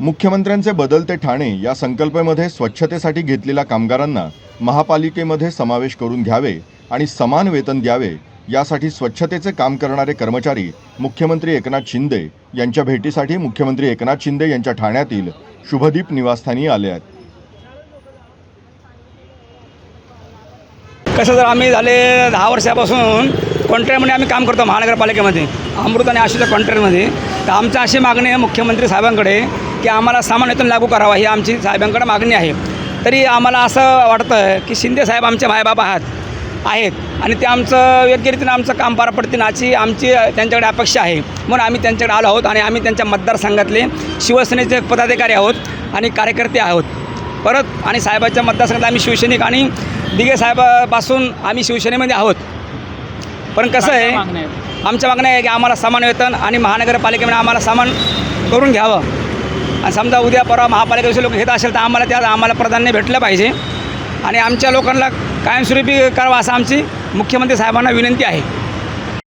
मुख्यमंत्र्यांचे बदलते ठाणे या संकल्पेमध्ये स्वच्छतेसाठी घेतलेल्या कामगारांना महापालिकेमध्ये समावेश करून घ्यावे आणि समान वेतन द्यावे यासाठी स्वच्छतेचे काम करणारे कर्मचारी मुख्यमंत्री एकनाथ शिंदे यांच्या भेटीसाठी मुख्यमंत्री एकनाथ शिंदे यांच्या ठाण्यातील शुभदीप निवासस्थानी आले आहेत. कसं जर आम्ही झाले दहा वर्षापासून कॉन्ट्रॅक्टमध्ये आम्ही काम करतो महानगरपालिकेमध्ये अमृत आणि आशूच्या कॉन्ट्रॅक्टमध्ये तर आमच्या अशी मागणी आहे मुख्यमंत्री साहेबांकडे की आम्हाला समान वेतन लागू करावा ही आमची साहेबांकडे मागणी आहे. तरी आम्हाला असं वाटतं की शिंदे साहेब आमचे मायबाप आहात आहेत आणि ते आमचं योग्यरीतीनं आमचं काम पार पडतील अशी आमची त्यांच्याकडे अपेक्षा आहे. म्हणून आम्ही त्यांच्याकडे आलो आहोत आणि आम्ही त्यांच्या मतदारसंघातले शिवसेनेचे पदाधिकारी आहोत आणि कार्यकर्ते आहोत. परत आणि साहेबाच्या मतदारसंघात आम्ही शिवसैनिक आणि दिघे साहेबापासून आम्ही शिवसेनेमध्ये आहोत. पण कसं आहे आमच्या मागण्या आहे की आम्हाला समान वेतन आणि महानगरपालिकेमध्ये आम्हाला समान करून घ्यावं. आणि समजा उद्या परवा महापालिकेचे लोक घेत असेल तर आम्हाला त्या आम्हाला प्राधान्य भेटलं पाहिजे. आणि आमच्या लोकांना कायमस्वरूपी करावा असं आमची मुख्यमंत्री साहेबांना विनंती आहे.